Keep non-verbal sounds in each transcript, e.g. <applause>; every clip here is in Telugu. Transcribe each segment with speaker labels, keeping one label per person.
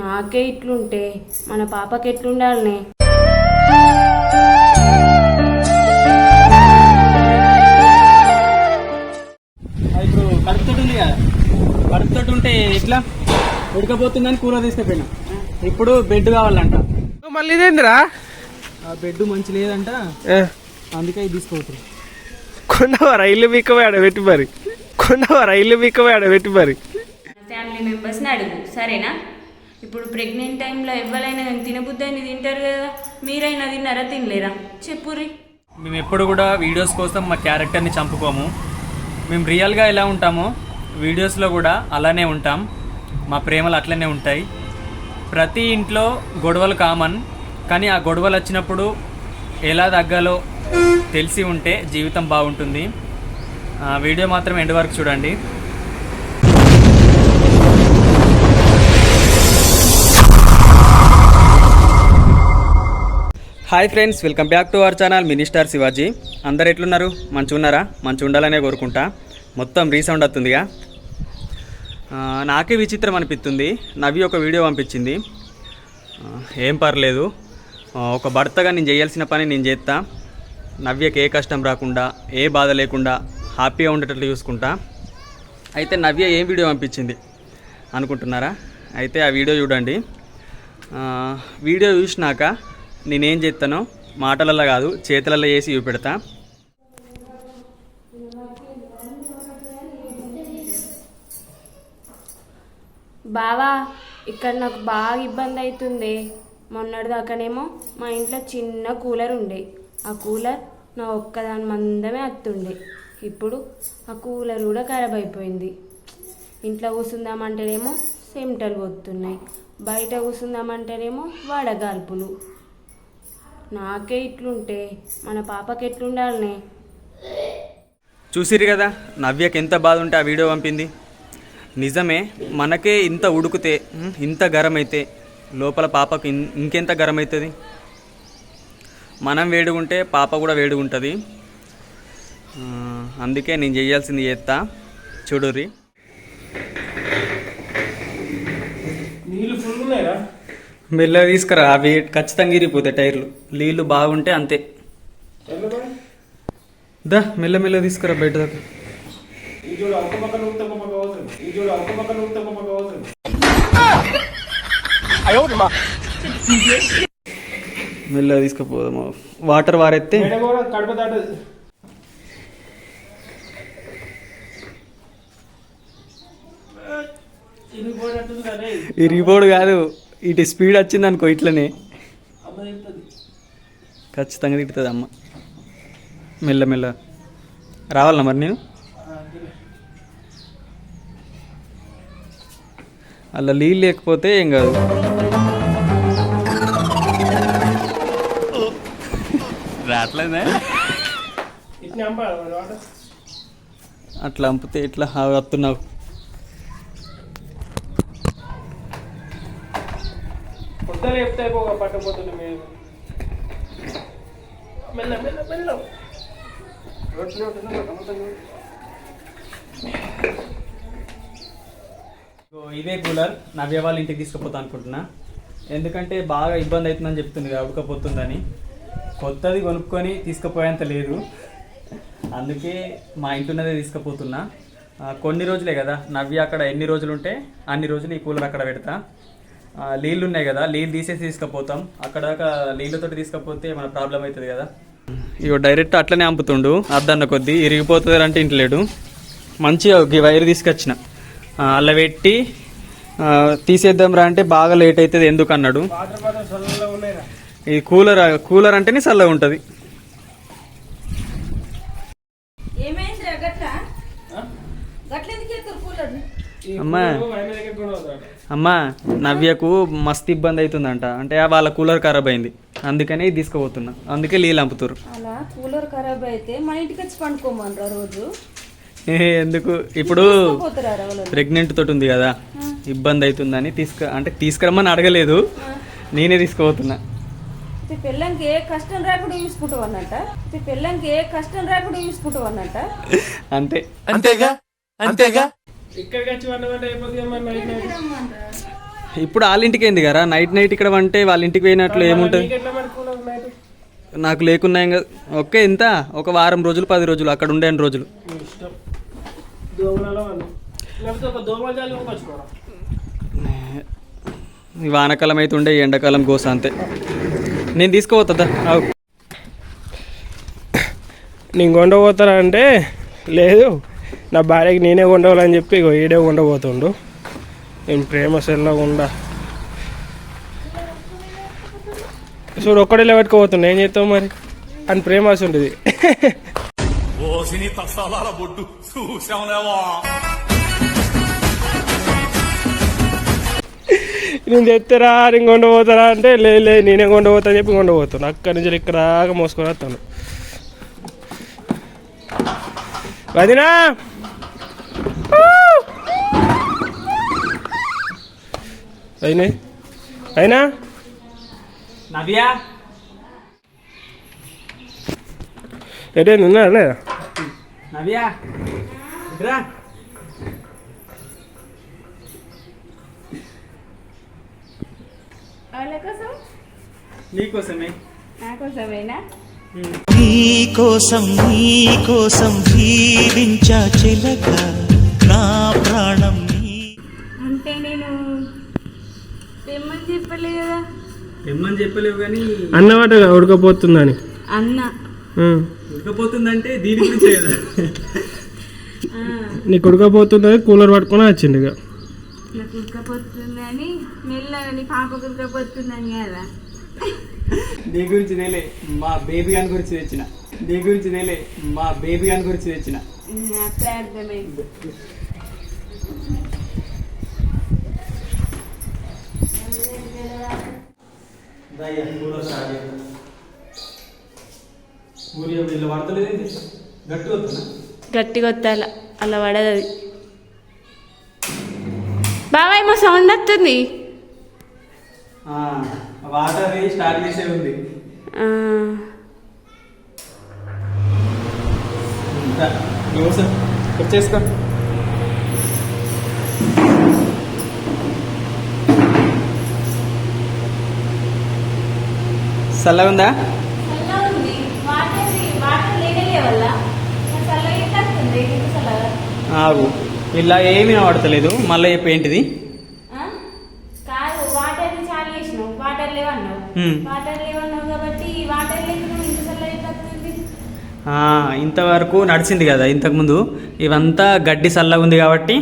Speaker 1: నాకే ఇట్లుంటే మన పాపకి ఎట్లుండాలనే?
Speaker 2: ఇప్పుడు కడుపుతోటి ఉంది కదా. కడుపుతోటి ఉంటే ఎట్లా? ఉడకపోతుందని కూలర్ తీసుకుపోయినా ఇప్పుడు బెడ్ కావాలంట.
Speaker 3: మళ్ళీ ఇదేందిరా?
Speaker 2: ఆ బెడ్ మంచి లేదంట. అందుకే ఇది తీసుకోవచ్చు
Speaker 3: కొన్నవా రైలు బీక్కమే ఆడబెట్టి మరి. కొన్నవా రైలు బీక్కమే ఆడబెట్టి మరి.
Speaker 1: ఫ్యామిలీ మెంబర్స్ని అడుగు సరేనా? ఇప్పుడు ప్రెగ్నెంట్ టైంలో ఎవరైనా కానీ తినబుద్దని తింటారు కదా మీరైనా తిన్నారా తినలేరా? చెప్పుర్రి.
Speaker 2: మేము ఎప్పుడు కూడా వీడియోస్ కోసం మా క్యారెక్టర్ని చంపుకోము. మేము రియల్గా ఎలా ఉంటామో వీడియోస్లో కూడా అలానే ఉంటాం. మా ప్రేమలు అట్లనే ఉంటాయి. ప్రతి ఇంట్లో గొడవలు కామన్ కానీ ఆ గొడవలు వచ్చినప్పుడు ఎలా తగ్గాలో తెలిసి ఉంటే జీవితం బాగుంటుంది. ఆ వీడియో మాత్రం ఎండ్ వరకు చూడండి. Hi friends welcome back to our channel minister Shivaji. అందరు ఎట్లున్నారు? మంచిగా ఉన్నారా మంచి ఉండాలనే కోరుకుంటా. మొత్తం రీసౌండ్ అవుతుందిగా. నాకే విచిత్రం అనిపిస్తుంది. నవి ఒక వీడియో పంపించింది. ఏం పర్లేదు. ఒక భర్తగా నేను చేయాల్సిన పని నేను చేస్తా నవ్యకి ఏ కష్టం రాకుండా ఏ బాధ లేకుండా హ్యాపీగా ఉండేటట్లు చూసుకుంటా. అయితే నవ్య ఏం వీడియో పంపించింది అనుకుంటున్నారా? అయితే ఆ వీడియో చూడండి. వీడియో చూసినాక నేనేం చేస్తానో మాటలలో కాదు చేతులలో వేసి చూపెడతా.
Speaker 1: బావా ఇక్కడ నాకు బాగా ఇబ్బంది అవుతుంది మొన్నటిదాకానేమో మా ఇంట్లో చిన్న కూలర్ ఉండే. ఆ కూలర్ నా ఒక్కదాని మందమే అత్తుండే. ఇప్పుడు ఆ కూలర్ కూడా ఖరాబ్ అయిపోయింది. ఇంట్లో కూర్చుందామంటేనేమో సెమటలు పోతున్నాయి బయట కూర్చుందామంటేనేమో వడగాల్పులు. నాకే ఇట్లుంటే మన పాపకి ఎట్లుండాలనే
Speaker 2: చూసిరు కదా నవ్యకి ఎంత బాధ ఉంటే ఆ వీడియో పంపింది. నిజమే మనకే ఇంత ఉడుకుతే ఇంత గరం లోపల పాపకు ఇంకెంత గరం అవుతుంది మనం వేడుగుంటే పాప కూడా వేడుగుంటుంది. అందుకే నేను చేయాల్సింది చేస్తా చూడుర్రి. మెల్లగా తీసుకురా అవి ఖచ్చితంగా ఇరిగిపోతాయి టైర్లు. నీళ్ళు బాగుంటే అంతే. దా మెల్ల మెల్ల తీసుకురా బయట దాకా. మెల్లగా తీసుకుపోదాము? వాటర్ వారెత్తే. ఇరిగిపోడు కాదు. ఇటు స్పీడ్ వచ్చింది అనుకో ఇట్లనే. ఖచ్చితంగా తిడుతుంది అమ్మ. మెల్ల మెల్ల. రావాలన్నా మరి నేను అలా నీళ్ళు లేకపోతే ఏం కాదు. రావట్లేదే? అట్లా అంపితే ఇట్లా వస్తున్నావు.
Speaker 3: పొద్దున చెప్తే అయిపోగా పట్టకపోతుంది మేము. మెల్ల మెల్ల మెల్ల.
Speaker 2: ఇదే కూలర్ నవ్య వాళ్ళ ఇంటికి తీసుకుపోతా అనుకుంటున్నా. ఎందుకంటే బాగా ఇబ్బంది అవుతుందని చెప్తుంది కదా ఉడకపోతుందని. కొత్తది కొనుక్కొని తీసుకుపోయేంత లేదు. అందుకే మా ఇంటున్నదే తీసుకుపోతున్నా. కొన్ని రోజులే కదా నవ్య అక్కడ ఎన్ని రోజులు ఉంటే అన్ని రోజులు ఈ కూలర్ అక్కడ పెడతా. నీళ్ళు ఉన్నాయి కదా నీళ్ళు తీసేసి తీసుకుపోతాం. అక్కడ దాకా నీళ్ళతోటి తీసుకపోతే మన ప్రాబ్లం అవుతుంది కదా? ఇగో డైరెక్ట్ అట్లనే అంపుతుండు అద్దన్న కొద్దీ ఇరిగిపోతుంది అంటే ఇంట్లేడు మంచిగా ఈ వైర్ తీసుకొచ్చిన. ఆ, అల్ల పెట్టి తీసేద్దాం రా అంటే బాగా లేట్ అవుతుంది ఎందుకు అన్నాడు ఈ కూలర్ కూలర్ అంటేనే చల్లగా ఉంటుంది
Speaker 4: ఏమైంది గట్ల గట్ల ఎందుకు ఎత్తారు కూలర్
Speaker 3: ఈ
Speaker 2: అమ్మా. అమ్మా నవ్యకు మస్తు ఇబ్బంది అవుతుందంట. అంటే ఆ వాళ్ళ కూలర్ ఖరాబ్ అయింది. అందుకనే ఇది తీసుకుపోతున్నా. అందుకే నీళ్ళు అంపుతారు
Speaker 4: అలా కూలర్ ఖరాబ్ అయితే మన ఇంటికి వచ్చి పండుకోమనరా రోజు.
Speaker 2: ఎందుకు? ఇప్పుడు ప్రెగ్నెంట్ తోటి ఉంది కదా. ఇబ్బంది అవుతుందని తీసుకు అంటే తీసుకురమ్మని అడగలేదు. నేనే తీసుకుపోతున్నా.
Speaker 4: పిల్లంకి ఏ కష్టం రాకుండా చూసుకుంటావు అన్నట్ట పిల్లంకి ఏ కష్టం రాకుండా చూసుకుంటావు అన్నట్ట
Speaker 2: అంతే.
Speaker 5: అంతేగా? అంతేగా?
Speaker 3: ఇక్కడికి వచ్చి వండమంటే అయిపోతుంది మరి నైట్ నైట్
Speaker 2: ఇప్పుడు వాళ్ళ ఇంటికి ఏంది కదా నైట్ నైట్ ఇక్కడ వంటే వాళ్ళ ఇంటికి పోయినట్లు ఏముంటుంది? నాకు లేకున్నాయి కదా ఓకే ఎంత ఒక వారం రోజులు పది రోజులు అక్కడ ఉండే రోజులు. వానకాలం అయితే ఉండే ఎండాకాలం గోస అంతే. నేను తీసుకుపోతుందా?
Speaker 3: నేను కొండపోతారా అంటే లేదు. నా భార్యకి నేనే కొండవాలని చెప్పి ఇగో ఈడే ఉండబోతుండు నేను ప్రేమ సెల్లో ఉండా చూడు ఒక్కడే లేవట్టుకోపోతున్నా ఏం చేస్తావు మరి? అని ప్రేమ ఉంటుంది. నేను తెత్తరా నేను కొండపోతారా అంటే లేదు లేదు నేనే కొండపోతా అని చెప్పి కొండపోతాను అక్కడి నుంచి ఇక్కడ మోసుకొని వస్తాను. వదినా! అయినా అయినా?
Speaker 2: నవ్యా?
Speaker 3: ఎటే ఉన్నా లేదా?
Speaker 2: నవ్యా? ఇట్రా నీకోసమే
Speaker 1: నా కోసమేనా?
Speaker 6: నీ కోసం నీ కోసం జీవించా చిలక నా ప్రాణం నీ.
Speaker 1: అంటే నేను తెమ్మని చెప్పలే కదా?
Speaker 2: తెమ్మని చెప్పలేవు కానీ
Speaker 3: అన్నమాట ఉడకపోతుందని.
Speaker 1: అన్న.
Speaker 2: ఉడకపోతుందంటే దీని గురించే కదా.
Speaker 3: నీకు ఉడకపోతుందని కూలర్ పట్టుకొని వచ్చింది ఇక.
Speaker 1: నాకు ఉడకపోతుందని మెల్లగా నీ పాప ఉడకపోతుందని కదా.
Speaker 2: నీ గురించి నేలే మా బేబీ గాని గురించి తెచ్చిన. నీ గురించి నేలే మా బేబీ గాని గురించి తెచ్చిన.
Speaker 1: గట్టిగా అలా పడదు అది. బాబాయ్ ఏమో సౌండ్ వస్తుంది.
Speaker 2: వాటర్ స్టార్ట్ చేసే ఉంది. వచ్చేసుకో చల్లగా ఉందా? ఆగు. ఇలా ఏమీ పడతలేదు మళ్ళీ చెప్పు ఏంటిది
Speaker 1: ఆ? కాదు వాటర్ చాలు చేసినావు వాటర్ లేవన్నావు
Speaker 2: హ్మ్.
Speaker 1: వాటర్ లేవన్నావు కాబట్టి ఈ వాటర్ లేకుండా ఇంత చల్లగా వస్తుంది
Speaker 2: ఆ, ఇంతవరకు నడిచింది కదా ఇంతకుముందు. ఇవంతా గడ్డి చల్లగా ఉంది కాబట్టి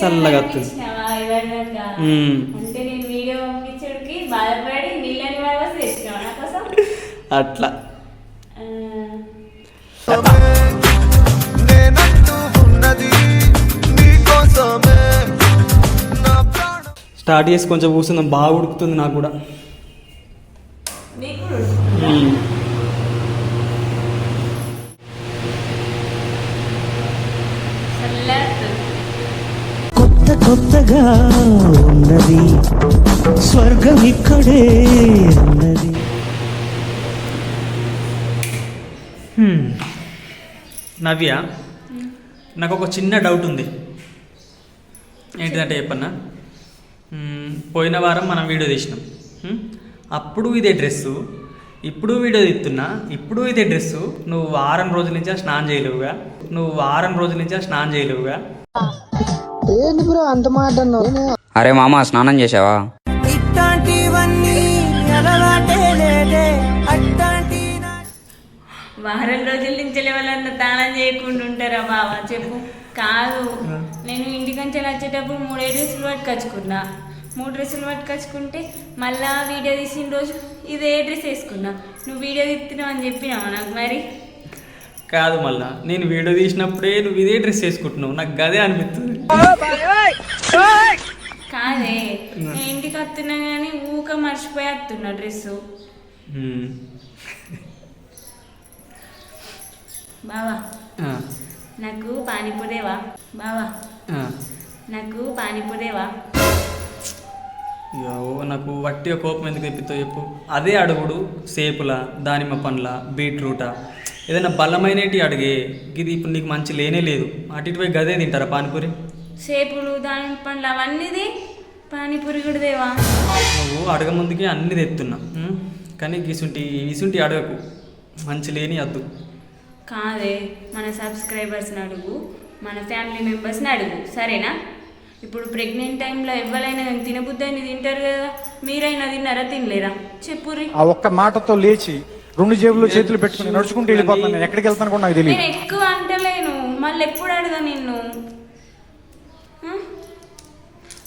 Speaker 2: చల్లగా వస్తుంది అట్లా. స్టార్ట్ చేసి కొంచెం కూర్చుందాం. బాగా ఉడుకుతుంది నాకు కూడా
Speaker 1: నీకు కూడా ఉడుకుతుందా?
Speaker 2: మ్మ్.
Speaker 1: చల్లగా వస్తుంది.
Speaker 6: కొత్త కొత్తగా ఉన్నది. స్వర్గం ఇక్కడే ఉన్నది.
Speaker 2: నవ్య నాకు ఒక చిన్న డౌట్ ఉంది. ఏంటిదంటే చెప్పన్నా? పోయిన వారం మనం వీడియో తీసినాం. అప్పుడు ఇదే డ్రెస్సు ఇప్పుడు వీడియో తీస్తున్నా ఇప్పుడు ఇదే డ్రెస్సు నువ్వు వారం రోజుల నుంచి ఆ స్నానం చేయలేవుగా? నువ్వు వారం రోజుల నుంచి ఆ స్నానం చేయలేవుగా?
Speaker 7: అరే మామ స్నానం చేసావా
Speaker 1: వారం రోజుల నుంచి ఎవరన్నా దానం చేయకుండా ఉంటారా బావా చెప్పు. కాదు. నేను ఇంటికంచె వచ్చేటప్పుడు మూడే డ్రెస్సులు పట్టుకొచ్చుకున్నా. మూడు డ్రెస్సులు పట్టుకొచ్చుకుంటే మళ్ళా వీడియో తీసిన రోజు ఇదే డ్రెస్ వేసుకున్నా. నువ్వు వీడియో తీస్తున్నావు అని చెప్పినావా నాకు మరి?
Speaker 2: కాదు మళ్ళా నేను వీడియో తీసినప్పుడే నువ్వు ఇదే డ్రెస్ వేసుకుంటున్నావు. నాకు గదే అనిపిస్తుంది.
Speaker 1: కాదే నేను ఇంటికి వస్తున్నా కానీ ఊక మర్చిపోయి వస్తున్నా డ్రెస్సు.
Speaker 2: మ్మ్.
Speaker 1: బావా నాకు పానీపూరేవా బావా. నాకు పానీపూరేవా
Speaker 2: ఇక నాకు వట్టిగా కోపం ఎందుకు తెప్పిస్తావు చెప్పు. అదే అడుగుడు సేపుల దానిమ్మ పండ్ల బీట్రూటా. ఏదైనా బలమైనటి అడిగే ఇది ఇప్పుడు నీకు మంచి లేనే లేదు. అటు ఇటు పోయి గదే తింటారా పానీపూరి?
Speaker 1: సేపులు దాని పండ్లు అవన్నీది పానీపూరి కూడా దేవా
Speaker 2: నువ్వు అడగ ముందుకి అన్ని తెస్తున్నా ఉం? కానీ గీసుంటి ఈసుంటి అడగకు. మంచి లేని అద్దు.
Speaker 1: కాదే మన సబ్స్క్రైబర్స్ని అడుగు మన ఫ్యామిలీ మెంబర్స్ని అడుగు. సరేనా? ఇప్పుడు ప్రెగ్నెంట్ టైంలో ఎవరైనా తినబుద్దని తింటారు కదా. మీరైనా తిన్నారా తినలేరా చెప్పుర్రి.
Speaker 8: ఆ ఒక్క మాటతో లేచి రెండు జేబులు చేతులు పెట్టుకుని నడుచుకుంటూ వెళ్ళిపోతాను నేను ఎక్కడికి వెళ్తాను కూడా నాకు తెలియదు
Speaker 1: నేను ఎక్కువ అంటలేను. మళ్ళీ ఎప్పుడు అడగా నిన్ను? ఆ?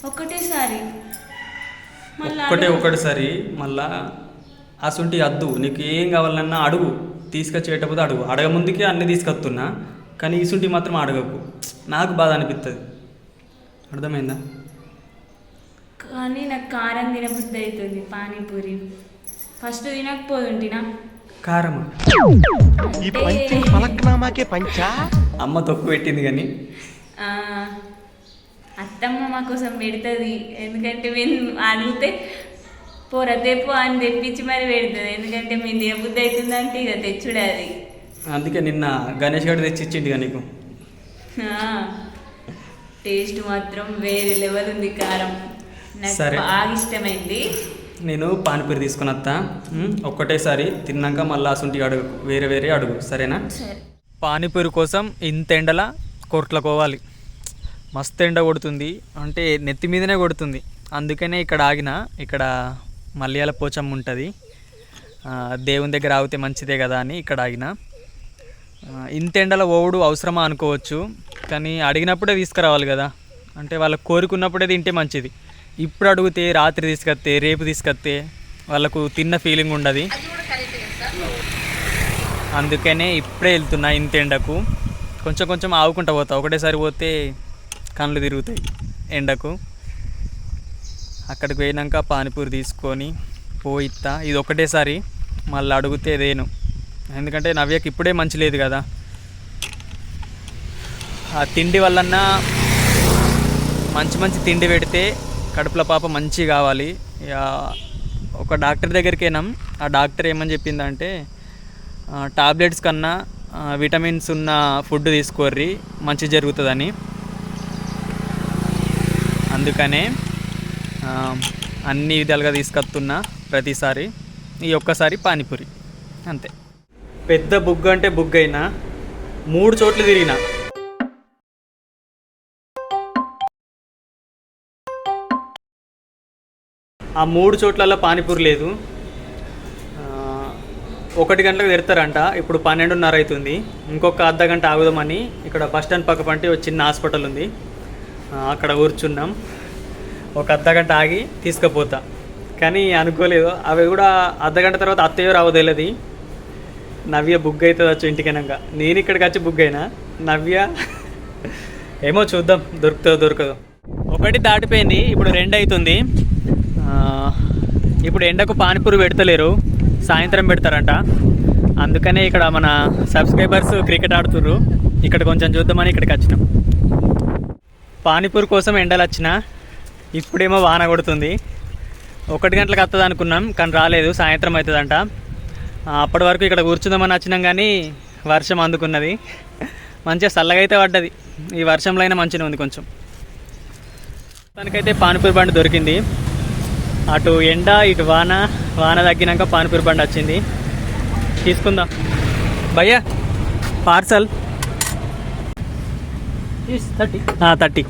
Speaker 1: ఒక్కటేసారి మళ్ళీ
Speaker 2: ఒక్కటే. ఒకటిసారి మళ్ళా అసుంటి అద్దు. నీకు ఏం కావాలన్నా అడుగు. తీసుకొచ్చేటప్పుడు అడుగు. అడగ ముందుకే అన్ని తీసుకొస్తున్నా. కానీ ఇసుంటి మాత్రం అడగకు. నాకు బాధ అనిపిస్తుంది అర్థమైందా?
Speaker 1: కానీ నాకు కారం తినబుద్ధి అవుతుంది పానీపూరి. ఫస్ట్ తినకపోతుంటినా
Speaker 2: కారమా?
Speaker 1: అంటే
Speaker 6: పలక్నామాకే పంచా?
Speaker 2: అమ్మ తొక్కు పెట్టింది కానీ.
Speaker 1: ఆ, అత్తమ్మ మా కోసం పెడుతుంది. ఎందుకంటే మేము అడిగితే పోరా తెప్పు అని తెప్పించి మరి పెడుతుంది. ఎందుకంటే మేము తినబుద్ధి అవుతుందంటే ఇక తెచ్చుడే అది.
Speaker 2: అందుకే నిన్న గణేష్ గడు తెచ్చి ఇచ్చిండు నీకు.
Speaker 1: ఆ, టేస్ట్ మాత్రం వేరే లెవెల్ ఉంది కారం. నాకు
Speaker 2: సరే.
Speaker 1: బాగా ఇష్టమైంది.
Speaker 2: నేను పానీపూరి తీసుకుని వస్తా? ఒక్కటేసారి తిన్నాక మళ్ళీ అసుంటి అడుగు. వేరే వేరే అడుగు. సరేనా?
Speaker 1: సరే.
Speaker 2: పానీపూరి కోసం ఇంత ఎండల కోట్లకోవాలి మస్తు ఎండ కొడుతుంది. అంటే నెత్తి మీదనే కొడుతుంది. అందుకనే ఇక్కడ ఆగిన. ఇక్కడ మలయాళ పోచమ్మ ఉంటుంది. దేవుని దగ్గర ఆగితే మంచిదే కదా అని ఇక్కడ ఆగిన. ఇంత ఎండల ఓవుడు అవసరమా అనుకోవచ్చు కానీ అడిగినప్పుడే తీసుకురావాలి కదా. అంటే వాళ్ళకు కోరుకున్నప్పుడే తింటే మంచిది. ఇప్పుడు అడిగితే రాత్రి తీసుకొస్తే రేపు తీసుకొస్తే వాళ్ళకు తిన్న ఫీలింగ్ ఉండదు. అందుకనే ఇప్పుడే వెళ్తున్నా ఇంత ఎండకు. కొంచెం కొంచెం ఆవుకుంటా పోతా. ఒకటేసారి పోతే కళ్ళు తిరుగుతాయి ఎండకు. అక్కడికి పోయినాక పానీపూరి తీసుకొని పోయిత్తా. ఇది ఒకటేసారి. మళ్ళీ అడిగితే దేను ఎందుకంటే నవ్యకి ఇప్పుడే మంచి లేదు కదా. ఆ తిండి వల్లన్నా మంచి మంచి తిండి పెడితే కడుపులో పాప మంచి కావాలి. ఒక డాక్టర్ దగ్గరికి వెళ్ళాం ఆ డాక్టర్ ఏమని చెప్పిందంటే టాబ్లెట్స్ కన్నా విటమిన్స్ ఉన్న ఫుడ్ తీసుకోర్రి మంచి జరుగుతుందని. అందుకనే అన్ని విధాలుగా తీసుకొస్తున్నా ప్రతిసారి. ఈ ఒక్కసారి పానీపూరి. అంతే. పెద్ద బుగ్గ అంటే బుగ్గ అయినా మూడు చోట్ల తిరిగిన. ఆ మూడు చోట్లలో పానీపూరి లేదు. ఒకటి గంటలకు తెరుతారంట. ఇప్పుడు పన్నెండున్నర అవుతుంది. ఇంకొక అర్ధ గంట ఆగుదామని ఇక్కడ బస్ స్టాండ్ పక్క పంటి ఒక చిన్న హాస్పిటల్ ఉంది. అక్కడ కూర్చున్నాం. ఒక అర్ధ గంట ఆగి తీసుకుపోతా. కానీ అనుకోలేదు. అవి కూడా అర్ధ గంట తర్వాత అత్తయ్యో రావో తెలియదు నవ్య బుక్ అవుతుంది వచ్చి ఇంటికైనాక? నేను ఇక్కడికి వచ్చి బుక్ అయినా నవ్య? ఏమో చూద్దాం. దొరుకుతుందో దొరకదు. ఒకటి దాటిపోయింది. ఇప్పుడు రెండు అవుతుంది ఇప్పుడు ఎండకు పానీపూరి పెడతలేరు. సాయంత్రం పెడతారంట. అందుకనే ఇక్కడ మన సబ్స్క్రైబర్స్ క్రికెట్ ఆడుతుర్రు. ఇక్కడ కొంచెం చూద్దామని ఇక్కడికి వచ్చినాం. పానీపూరి కోసం ఎండలు వచ్చిన ఇప్పుడేమో వాన కొడుతుంది. ఒకటి గంటలకు వస్తుంది అనుకున్నాం కానీ రాలేదు. సాయంత్రం అవుతుందంట. అప్పటి వరకు ఇక్కడ కూర్చుందామని వచ్చినాం కానీ వర్షం అందుకున్నది. మంచిగా చల్లగా అయితే పడ్డది. ఈ వర్షంలో అయినా మంచిగా ఉంది కొంచెం. తనకైతే పానీపూరి బండి దొరికింది. అటు ఎండ ఇటు వాన వాన తగ్గినాక పానీపూరి బండి వచ్చింది. తీసుకుందాం. భయ్యా పార్సల్. Thirty thirty.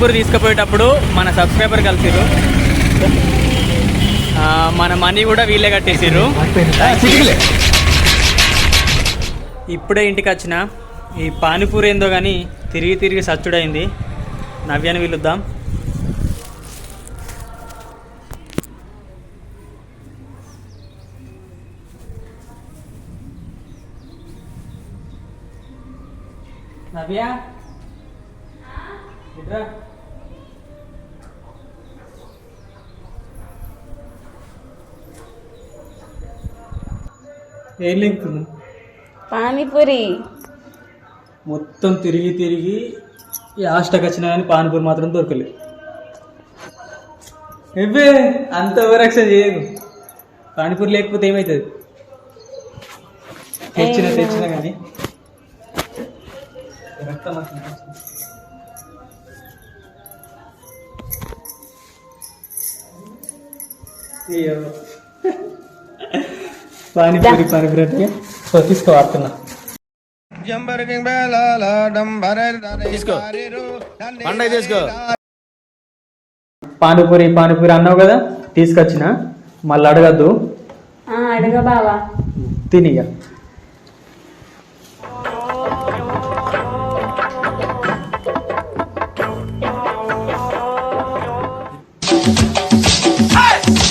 Speaker 2: పానీపూరి తీసుకుపోయేటప్పుడు మన సబ్స్క్రైబర్ కలిసిరు మన మనీ కూడా వీళ్ళే కట్టేసిర్రు. ఇప్పుడే ఇంటికి వచ్చిన ఈ పానీపూరి ఏందో కానీ తిరిగి తిరిగి సచ్చుడైంది. నవ్యాన్ని పిలుద్దాం. నవ్య? ఇట్రా. ఏం
Speaker 1: పానీపూరి.
Speaker 2: మొత్తం తిరిగి తిరిగి ఈ హాస్టల్కి వచ్చినా కానీ పానీపూరి మాత్రం దొరకలేదు. ఇవ్వే అంత ఓవరాక్షన్ చేయదు పానీపూరి లేకపోతే ఏమవుతుంది తెచ్చిన తెచ్చిన కానీ. అయ్యో. పానీపూరి పానీపూరి తీసుకో వాడుతున్నా పానీపూరి పానీపూరి అన్నావు కదా తీసుకొచ్చిన. మళ్ళీ అడగద్దు.
Speaker 1: అడగ బావా.
Speaker 2: తినిగా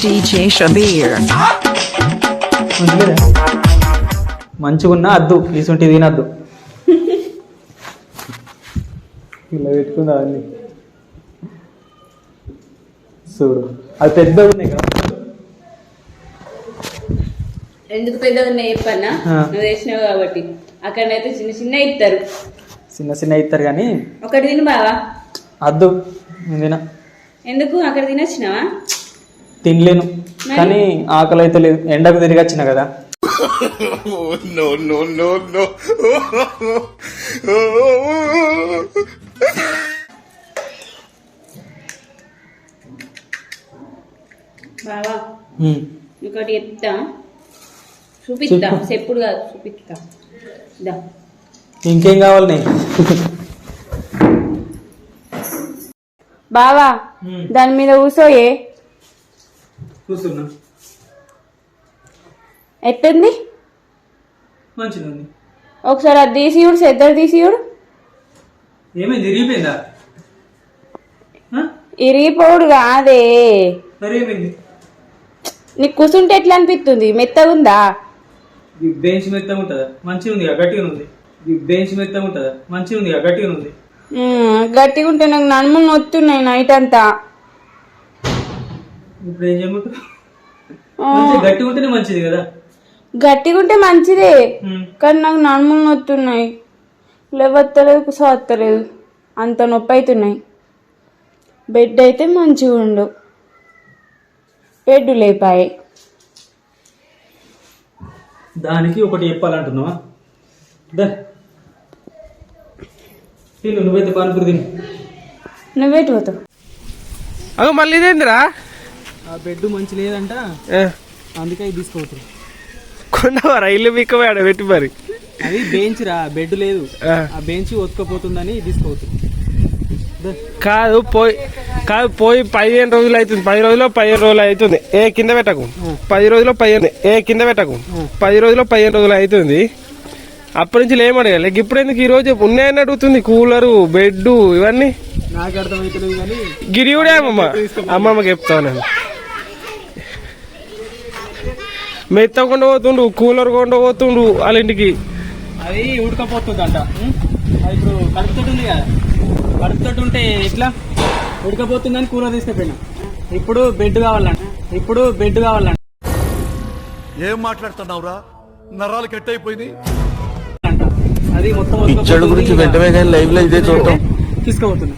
Speaker 6: DJ Shabir.
Speaker 2: మంచిగా మంచిగున్నా అద్దు ఇసుంటి తినద్దు. ఇలా పెట్టుకుందా అన్ని. చూడు అది పెద్ద ఉన్నాయి కదా.
Speaker 1: ఎందుకు పెద్ద ఉన్నాయి చెప్పన్నా. నువ్వు వేసినావు కాబట్టి. అక్కడైతే చిన్న చిన్న ఇస్తారు.
Speaker 2: చిన్న చిన్న ఇస్తారు కానీ
Speaker 1: ఒకటి తిను బావా.
Speaker 2: అద్దు తిన.
Speaker 1: ఎందుకు? అక్కడ తినొచ్చినావా?
Speaker 2: తినలేను. కానీ ఆకలి అయితే లేదు. ఎండకు తిరిగి వచ్చిన కదా.
Speaker 1: బావా. ఇంకోటి చెప్తా. చూపిస్తా. చెప్పుడు కాదు చూపిస్తా. దా
Speaker 2: ఇంకేం కావాలి
Speaker 1: బావా. దాని మీద కూసోయే.
Speaker 2: కూర్చున్నా.
Speaker 1: ఎట్టుంది?
Speaker 2: మంచిగా ఉంది
Speaker 1: ఒకసారి అది తీసియుడు సెద్దరు తీసియుడు
Speaker 2: ఏమైంది? తిరిగిపోయిందా ఆ?
Speaker 1: ఇరిగిపోవుడు కాదే.
Speaker 2: మరి ఏమైంది?
Speaker 1: నీకు కూసుంటే ఎట్లా అనిపిస్తుంది? మెత్తగా ఉందా
Speaker 2: ఈ బెంచ్ మెత్తగా ఉంటుందా మంచిగా ఉంది గట్టిగా ఉంది ఈ బెంచ్ మెత్తగా ఉంటుందా మంచిగా ఉంది గట్టిగా ఉంది
Speaker 1: గట్టిగా ఉంటే నాకు నడుములు నొత్తున్నాయి నైట్ అంతా.
Speaker 2: ఇప్పుడు ఏం మంచిగా గట్టిగా ఉంటేనే మంచిది కదా.
Speaker 1: గట్టిగా ఉంటే మంచిదే. కానీ నాకు నడుములు నొత్తున్నాయి. లేవత్తలేదు కుసవత్తలేదు అంత నొప్పి అవుతున్నాయి బెడ్ అయితే మంచిగా ఉండు. బెడ్ లేపాయి.
Speaker 2: దానికి ఒకటి చెప్పాలంటున్నావా? దా. తిను నువ్వైతే పానీపూరి తిను.
Speaker 1: నువ్వేటి పోతావు?
Speaker 3: అగో మళ్ళీ ఇదేందిరా?
Speaker 2: బెడ్ మంచి లేదంట. అందుకే తీసుకోవచ్చు
Speaker 3: కొన్నావరా? ఇల్లు ఆడ పెట్టి మరి.
Speaker 2: అది బెంచ్ రా బెడ్ లేదు.
Speaker 3: ఆ.
Speaker 2: బెంచ్ ఒత్తుకపోతుందని తీసుకోవచ్చు.
Speaker 3: కాదు పోయి కాదు పోయి పదిహేను రోజులు అవుతుంది పది రోజులు పదిహేను రోజులు అవుతుంది ఏ కింద పెట్టకు. పది రోజులు పదిహేను ఏ కింద పెట్టకు. పది రోజులు పదిహేను రోజులు అవుతుంది అప్పటి నుంచి ఏమడగాలి ఇప్పుడు ఎందుకు ఈ రోజు ఉన్నాయని అడుగుతుంది. కూలరు బెడ్ ఇవన్నీ.
Speaker 2: నాకు అర్థమవుతలేదు కానీ
Speaker 3: గిరి కూడా అమ్మమ్మ అమ్మమ్మకి చెప్తాను మెత్త కొండ పోతుండు కూలర్ కొండ పోతుండు వాళ్ళ ఇంటికి.
Speaker 2: అది ఉడకపోతుందంట? అది ఇప్పుడు కడుపుతోటి ఉంది కదా. కడుపుతోటి ఉంటే ఎట్లా? ఉడకపోతుందని కూలర్ తీసుకుపోయినా. ఇప్పుడు బెడ్ కావాలంట. ఇప్పుడు బెడ్ కావాలంట.
Speaker 5: ఏం మాట్లాడుతున్నావురా? నరాలు కట్ అయిపోయింది
Speaker 2: అంట. అది మొత్తం
Speaker 9: పిచ్చడు గురించి వెంటనే కానీ లైవ్లో ఇదే చూడటం.
Speaker 2: తీసుకోబోతున్నా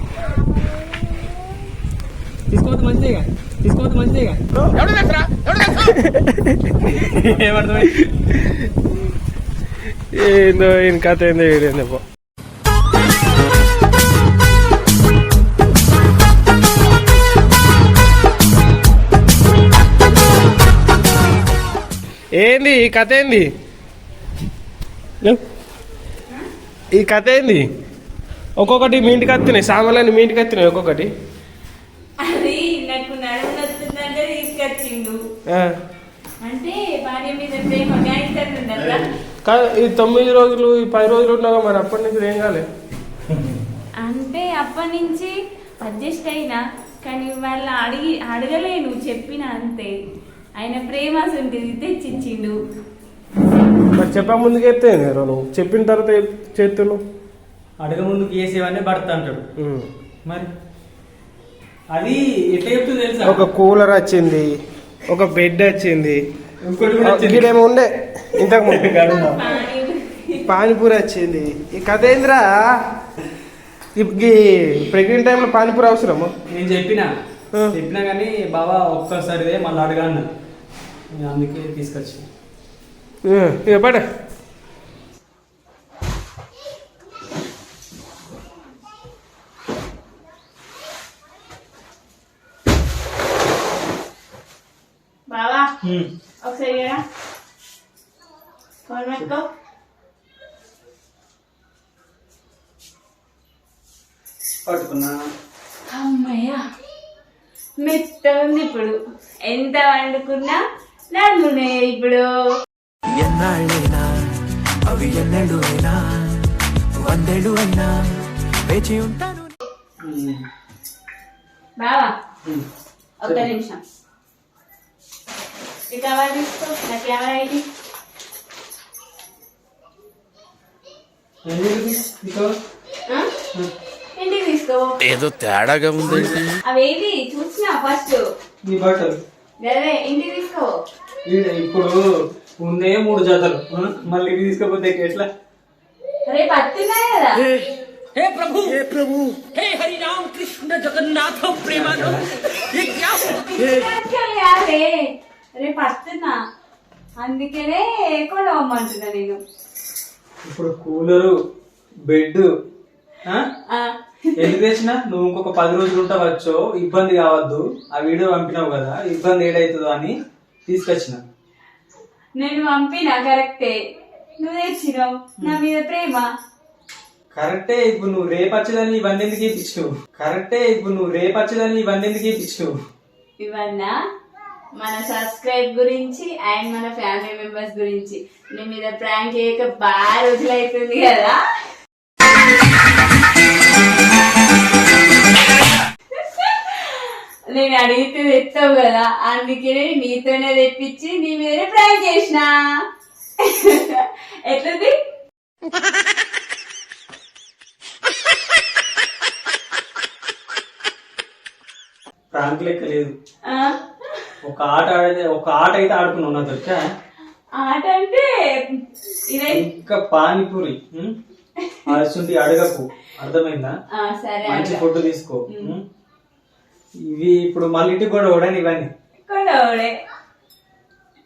Speaker 2: తీసుకోవద్దు మంచిదేగా తీసుకోవద్దు మంచిదేగా ఏమర్థమై
Speaker 3: ఏందో ఈయన కథ ఏందో ఏందో పో. ఏంది ఈ కథ ఏంది? లేవ్. ఈ కథ ఏంది? ఒక్కొక్కటి మీ ఇంటికి వస్తున్నాయి సామాన్లన్నీ మీ ఇంటికి వస్తున్నాయి ఒక్కొక్కటి.
Speaker 1: అది నాకు నడుము నొత్తుందంటే తీసుకొచ్చిండు.
Speaker 3: ఆ.
Speaker 1: అంటే భార్య మీద ప్రేమ
Speaker 3: ఈ తొమ్మిది రోజులు ఈ పది రోజులు ఉన్నాగా మరి? అప్పటి నుంచి ఏం కాలే?
Speaker 1: అంటే అప్పటి నుంచి అడ్జస్ట్ అయినా కానీ వాళ్ళ అడిగి అడగలేను చెప్పిన అంతే. ఆయన ప్రేమ ఉంటుంది తెచ్చిచ్చిండు.
Speaker 3: మరి చెప్పా ముందుకు ఎత్తే నువ్వు? చెప్పిన తర్వాత చేస్తున్నావు
Speaker 2: అడగ ముందు కేసేవన్నీ భర్త అంటాడు. మరి? అది ఎట్లా చెప్తుంది తెలుసా?
Speaker 3: ఒక కూలర్ వచ్చింది ఒక బెడ్ వచ్చింది.
Speaker 2: ఇంకోటి
Speaker 3: ఉండే. ఇంతకు ముందు. <laughs>
Speaker 1: పానీ-
Speaker 3: పానీపూరి వచ్చింది. ఈ కథ ఏందిరా? ఈ ప్రెగ్నెంట్ టైంలో పానీపూరి అవసరము?
Speaker 2: నేను చెప్పిన. చెప్పినా కానీ బాబా ఒక్కసారిదే మళ్ళీ అడగా అన్న అందుకే తీసుకొచ్చి
Speaker 3: ఇక పడ
Speaker 1: బావా ఒకసారి ఫోన్ పెట్టుకో
Speaker 2: పట్టుకున్నా
Speaker 1: అమ్మయ్య మెత్త ఉంది ఇప్పుడు ఎంత వండుకున్నా నన్నునే ఇప్పుడు
Speaker 6: ఎన్నాళ్ళైనా అవి ఎన్నెడు అయినా వందేళ్ళు అయినా వేచి ఉంటాను
Speaker 1: బావా ఒక్క నిమిషం ఈ కవర్ తీసుకో నా కెమెరా ఆ? ఇంటికి తీసుకో
Speaker 9: ఏదో తేడాగా ఉందండి
Speaker 1: అవేవి చూసినా ఫస్ట్
Speaker 2: నీ బట్టలు
Speaker 1: గదే ఇంటికి తీసుకో
Speaker 2: ఇప్పుడు ఉందే మూడు జతలు? మళ్ళీ తీసుకపోతే ఎట్లా
Speaker 1: రేపు అత్తున్నాయి కదా తీసుకెళ్ళి కాదే రేపు వస్తున్నా అందుకనే కొనవమ్మంటున్నా నేను.
Speaker 2: ఇప్పుడు కూలరు బెడ్ ఎందుకు తెచ్చినా? నువ్వు ఇంకొక పది రోజులు ఉంటావచ్చో ఇబ్బంది కావద్దు. ఆ వీడియో పంపినావు కదా. ఇబ్బంది ఏడైతుందో అని తీసుకొచ్చిన.
Speaker 1: నేను పంపినా కరెక్టే. నువ్వు తెచ్చినావు. నా మీద ప్రేమ.
Speaker 2: కరెక్టే ఇప్పుడు నువ్వు రేపచ్చదని ఇవన్నీ ఎందుకు ఇప్పించు కరెక్టే ఇప్పుడు నువ్వు రేపచ్చదని ఇవన్నీ ఎందుకు ఇప్పించు
Speaker 1: ఇవన్నా? మన సబ్స్క్రైబ్ గురించి అండ్ మన ఫ్యామిలీ మెంబర్స్ గురించి. నీ మీద ప్రాంక్ చేయక బాగా రోజులు అవుతుంది కదా. నేను అడిగితే తెస్తావు కదా. అందుకే నీతోనే తెప్పించి నీ మీదనే ప్రాంక్ చేసిన. ఎట్లుంది?
Speaker 2: ప్రాంక్ లెక్క లేదు? ఒక ఆట ఆడితే ఒక ఆట అయితే ఆడుకున్నావు నా దొరికా
Speaker 1: ఆట అంటే ఇదే
Speaker 2: ఇంకా పానీపూరి? అలసుంటి అడగకు. అర్థమైందా? మంచి. ఫుడ్ తీసుకో? ఇవి ఇప్పుడు మళ్ళీ ఇంటికి కూడా కూడా ఇవన్నీ
Speaker 1: కొండవడే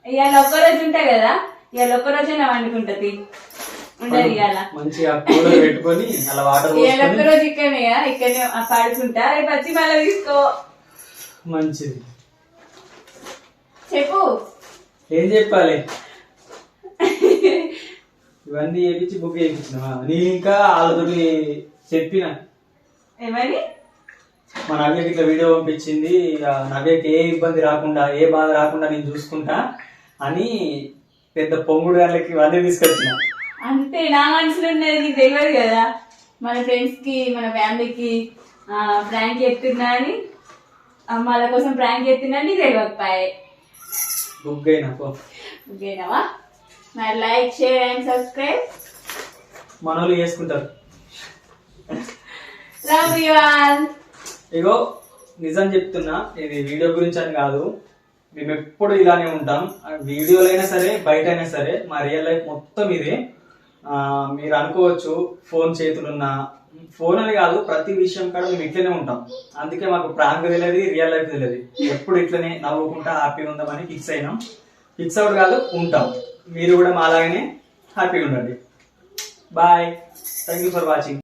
Speaker 1: ఇవాళ ఒక్కరోజు ఉంటాయి కదా? ఇవాళ ఒక్కరోజైనా వండుకుంటది. ఉండదు ఇవాళ
Speaker 2: మంచిగా పెట్టుకొని అలా వాటర్ పోసుకొని.
Speaker 1: ఒక్కరోజు ఇక్కడనే ఇక్కడనే ఆ పడుకుంటా. రేపు వచ్చి మళ్ళీ తీసుకో.
Speaker 2: మంచిది.
Speaker 1: చెప్పు.
Speaker 2: ఏం చెప్పాలి? <laughs> ఇవన్నీ చేపించి బుక్ చేయించినవా? నేను ఇంకా వాళ్ళతోటి చెప్పిన.
Speaker 1: ఏమని?
Speaker 2: మా నవ్యకి ఇట్లా వీడియో పంపించింది. నవ్యకి ఏ ఇబ్బంది రాకుండా ఏ బాధ రాకుండా నేను చూసుకుంటా అని పెద్ద పొంగుడు గారికి ఇవన్నీ తీసుకొచ్చిన.
Speaker 1: అంతే నా మనసులో ఉన్నది నీకు తెలియదు కదా. మన ఫ్రెండ్స్కి మన ఫ్యామిలీకి ప్రాంక్ ఎత్తున్నా అని వాళ్ళ కోసం ప్రాంక్ ఎత్తున్నా నీకు తెలియకపోయాయి
Speaker 2: బుక్ అయినా పో
Speaker 1: ఓకేనావా మరి లైక్ షేర్ అండ్ సబ్స్క్రైబ్.
Speaker 2: మన వాళ్ళు చేసుకుంటారు.
Speaker 1: లవ్ యూ ఆల్
Speaker 2: ఇగో నిజం చెప్తున్నా ఇది వీడియో గురించి అని కాదు. మేము ఎప్పుడు ఇలానే ఉంటాం. ఆ వీడియోలో అయినా సరే బయట అయినా సరే మా రియల్ లైఫ్ మొత్తం ఇదే. మీరు అనుకోవచ్చు ఫోన్ చేతులున్నా ఫోన్ అని కాదు ప్రతి విషయం కాడ మేము ఇట్లనే ఉంటాం. అందుకే మాకు ప్రాంక్ తెలియదు రియల్ లైఫ్ తెలియదు. ఎప్పుడు ఇట్లనే నవ్వుకుంటా హ్యాపీగా ఉందామని ఫిక్స్ అయినాం. ఫిక్స్ అవుట్ కాదు ఉంటాం. మీరు కూడా మా హ్యాపీగా ఉండండి. Bye thank you for watching